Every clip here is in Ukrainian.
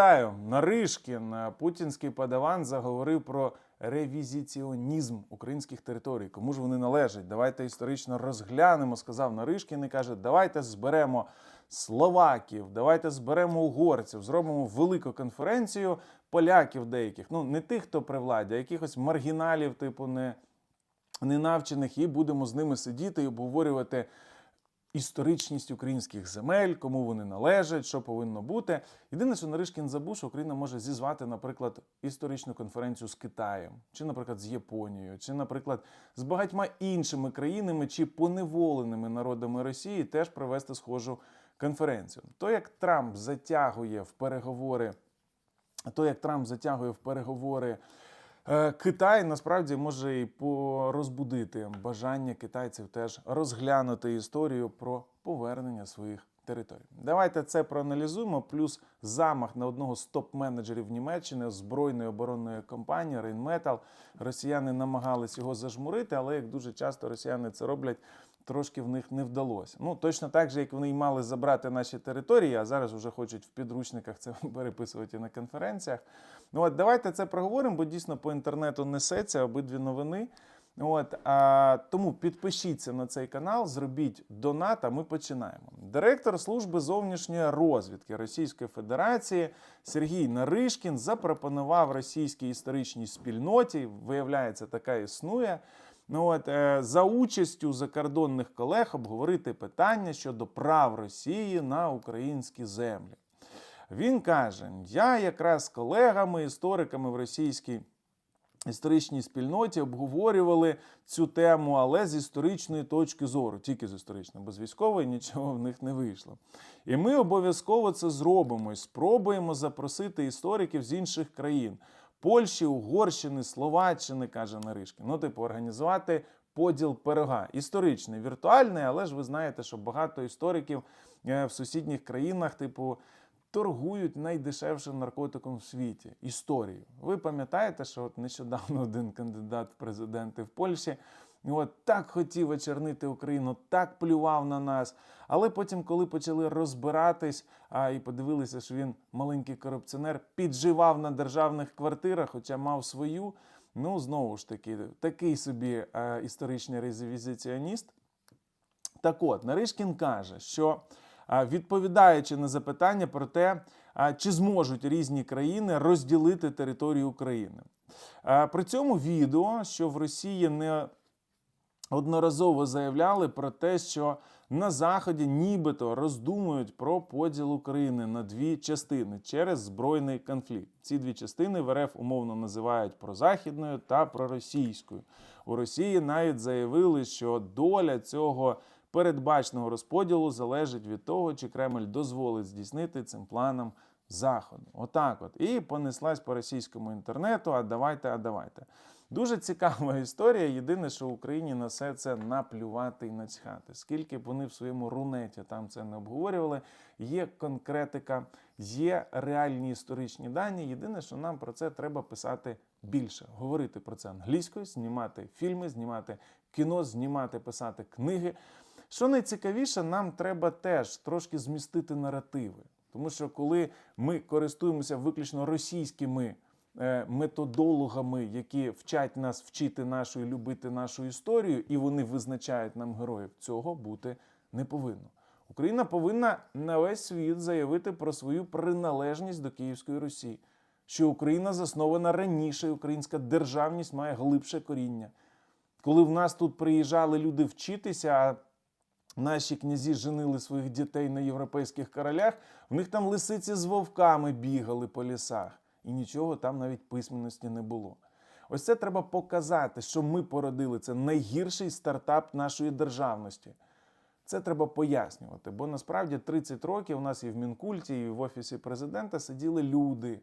Вітаю, Наришкін, е, путінський подаван, заговорив про ревізіціонізм українських територій. Кому ж вони належать? Давайте історично розглянемо, сказав Наришкін і каже, давайте зберемо словаків, давайте зберемо угорців, зробимо велику конференцію поляків деяких. Ну, не тих, хто при владі, а якихось маргіналів, типу не, ненавчених, і будемо з ними сидіти і обговорювати історичність українських земель, кому вони належать, що повинно бути. Єдине, що Наришкін забув, що Україна може зізвати, наприклад, історичну конференцію з Китаєм, чи, наприклад, з Японією, чи, наприклад, з багатьма іншими країнами чи поневоленими народами Росії теж провести схожу конференцію. То як Трамп затягує в переговори, то як Трамп затягує в переговори. Е, Китай насправді може і порозбудити бажання китайців теж розглянути історію про повернення своїх територій. Давайте це проаналізуємо. Плюс замах на одного з топ-менеджерів Німеччини збройної оборонної компанії Rheinmetall. Росіяни намагались його зажмурити, але як дуже часто росіяни це роблять. Трошки в них не вдалося. Ну точно так же, як вони й мали забрати наші території, а зараз вже хочуть в підручниках це переписувати на конференціях. Ну от давайте це проговоримо, бо дійсно по інтернету несеться обидві новини. От а, тому підпишіться на цей канал, зробіть донат. А ми починаємо. Директор служби зовнішньої розвідки Російської Федерації Сергій Наришкін запропонував російській історичній спільноті. Виявляється, така існує. Ну от е, за участю закордонних колег обговорити питання щодо прав Росії на українські землі. Він каже: я якраз з колегами, істориками в російській історичній спільноті обговорювали цю тему, але з історичної точки зору, тільки з історичної, бо з військової нічого в них не вийшло. І ми обов'язково це зробимо і спробуємо запросити істориків з інших країн. Польщі, Угорщини, Словаччини, каже Наришкін. Ну, типу, організувати поділ пирога. Історичний, віртуальний, але ж ви знаєте, що багато істориків е, в сусідніх країнах, типу, торгують найдешевшим наркотиком в світі історію. Ви пам'ятаєте, що от нещодавно один кандидат в президенти в Польщі от так хотів очернити Україну, так плював на нас. Але потім, коли почали розбиратись, а і подивилися, що він маленький корупціонер, підживав на державних квартирах, хоча мав свою. Ну, знову ж таки, такий собі е, історичний ревізіціоніст. Так от, Наришкін каже, що а, відповідаючи на запитання про те, чи зможуть різні країни розділити територію України. При цьому відео, що в Росії не одноразово заявляли про те, що на Заході нібито роздумують про поділ України на дві частини через збройний конфлікт. Ці дві частини в РФ умовно називають прозахідною та проросійською. У Росії навіть заявили, що доля цього передбаченого розподілу залежить від того, чи Кремль дозволить здійснити цим планом Заходу. Отак от. І понеслась по російському інтернету. А давайте, а давайте. Дуже цікава історія. Єдине, що в Україні на все це наплювати і начхати. Скільки б вони в своєму рунеті там це не обговорювали, є конкретика, є реальні історичні дані. Єдине, що нам про це треба писати більше, говорити про це англійською, знімати фільми, знімати кіно, знімати, писати книги. Що найцікавіше, нам треба теж трошки змістити наративи. Тому що коли ми користуємося виключно російськими е, методологами, які вчать нас вчити нашу і любити нашу історію, і вони визначають нам героїв, цього бути не повинно. Україна повинна на весь світ заявити про свою приналежність до Київської Русі, що Україна заснована раніше, українська державність має глибше коріння. Коли в нас тут приїжджали люди вчитися, а наші князі женили своїх дітей на європейських королях, в них там лисиці з вовками бігали по лісах, і нічого там навіть письменності не було. Ось це треба показати, що ми породили це найгірший стартап нашої державності. Це треба пояснювати, бо насправді 30 років у нас і в Мінкульті, і в Офісі президента сиділи люди,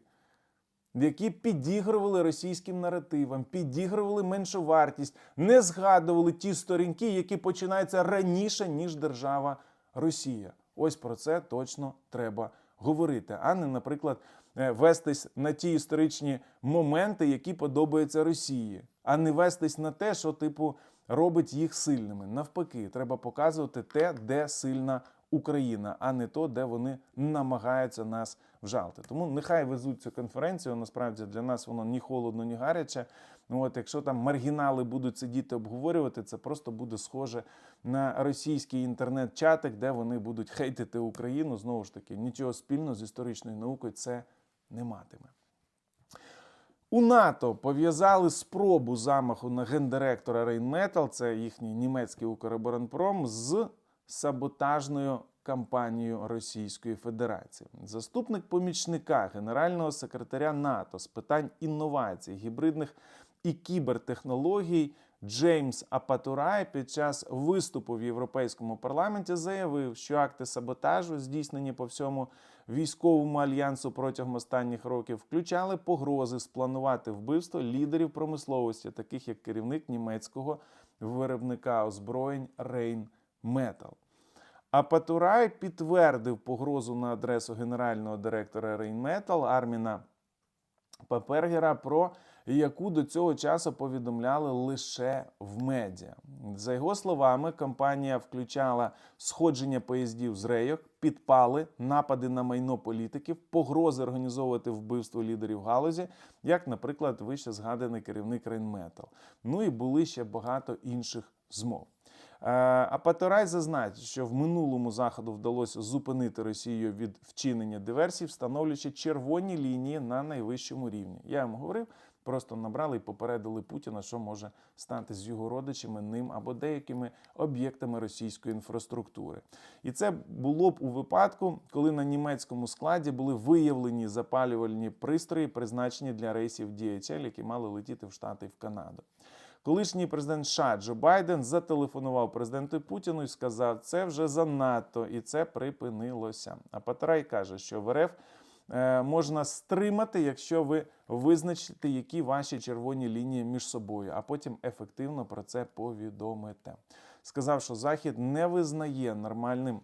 які підігрували російським наративам, підігрували меншу вартість, не згадували ті сторінки, які починаються раніше, ніж держава Росія. Ось про це точно треба говорити, а не, наприклад, е, вестись на ті історичні моменти, які подобаються Росії, а не вестись на те, що типу робить їх сильними. Навпаки, треба показувати те, де сильна Україна, а не то, де вони намагаються нас вжалити. Тому нехай везуть цю конференцію. Насправді для нас воно ні холодно, ні гаряче. От якщо там маргінали будуть сидіти обговорювати, це просто буде схоже на російський інтернет-чатик, де вони будуть хейтити Україну. Знову ж таки, нічого спільного з історичною наукою це не матиме. У НАТО пов'язали спробу замаху на гендиректора Рейнметал, це їхній німецький Укроборонпром, з саботажною кампанією Російської Федерації. Заступник помічника генерального секретаря НАТО з питань інновацій, гібридних і кібертехнологій Джеймс Апатурай під час виступу в Європейському парламенті заявив, що акти саботажу, здійснені по всьому військовому альянсу протягом останніх років, включали погрози спланувати вбивство лідерів промисловості, таких як керівник німецького виробника озброєнь Рейн Метал. А Патурай підтвердив погрозу на адресу генерального директора Рейнметал Арміна Папергера, про яку до цього часу повідомляли лише в медіа. За його словами, компанія включала сходження поїздів з рейок, підпали, напади на майно політиків, погрози організовувати вбивство лідерів галузі, як, наприклад, вище згаданий керівник Рейнметал. Ну і були ще багато інших змов. Е, А Паторай зазначить, що в минулому заходу вдалося зупинити Росію від вчинення диверсій, встановлюючи червоні лінії на найвищому рівні. Я вам говорив, просто набрали і попередили Путіна, що може стати з його родичами, ним або деякими об'єктами російської інфраструктури. І це було б у випадку, коли на німецькому складі були виявлені запалювальні пристрої, призначені для рейсів DHL, які мали летіти в Штати і в Канаду. Колишній президент США Джо Байден зателефонував президенту Путіну і сказав, це вже занадто, і це припинилося. А Патрай каже, що в РФ е, можна стримати, якщо ви визначите, які ваші червоні лінії між собою, а потім ефективно про це повідомите. Сказав, що Захід не визнає нормальним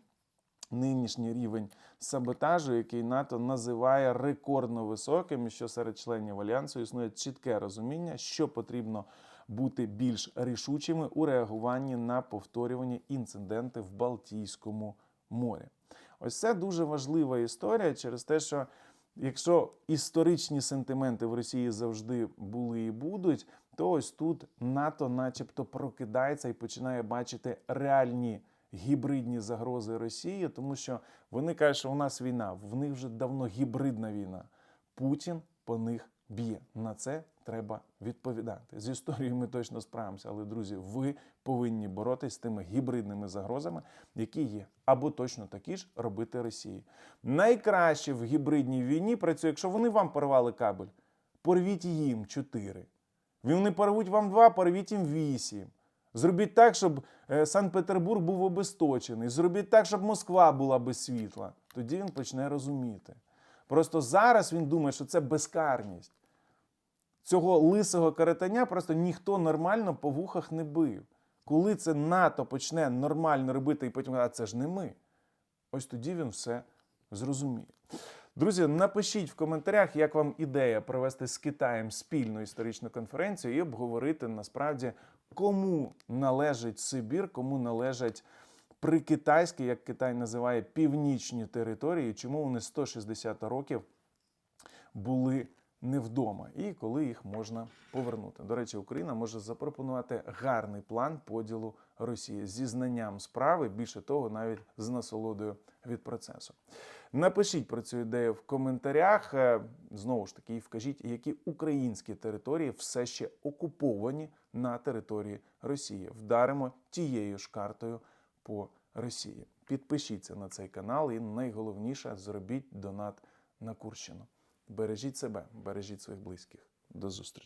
нинішній рівень саботажу, який НАТО називає рекордно високим, і що серед членів альянсу існує чітке розуміння, що потрібно бути більш рішучими у реагуванні на повторювані інциденти в Балтійському морі. Ось це дуже важлива історія через те, що якщо історичні сентименти в Росії завжди були і будуть, то ось тут НАТО, начебто, прокидається і починає бачити реальні гібридні загрози Росії, тому що вони кажуть, що у нас війна, в них вже давно гібридна війна. Путін по них б'є. На це треба відповідати. З історією ми точно справимося, але друзі, ви повинні боротись з тими гібридними загрозами, які є, або точно такі ж робити Росії. Найкраще в гібридній війні працює, якщо вони вам порвали кабель, порвіть їм чотири. Вони порвуть вам два, порвіть їм вісім. Зробіть так, щоб е, Санкт-Петербург був обесточений. Зробіть так, щоб Москва була без світла. Тоді він почне розуміти. Просто зараз він думає, що це безкарність. Цього лисого каратаня просто ніхто нормально по вухах не бив. Коли це НАТО почне нормально робити і потім, а це ж не ми. Ось тоді він все зрозуміє. Друзі, напишіть в коментарях, як вам ідея провести з Китаєм спільну історичну конференцію і обговорити насправді, кому належить Сибір, кому належать прикитайські, як Китай називає, північні території, чому вони 160 років були не вдома, і коли їх можна повернути. До речі, Україна може запропонувати гарний план поділу Росії зі знанням справи, більше того, навіть з насолодою від процесу. Напишіть про цю ідею в коментарях. Е, Знову ж таки, і вкажіть, які українські території все ще окуповані на території Росії. Вдаримо тією ж картою по Росії. Підпишіться на цей канал і найголовніше зробіть донат на Курщину. Бережіть себе, бережіть своїх близьких. До зустрічі.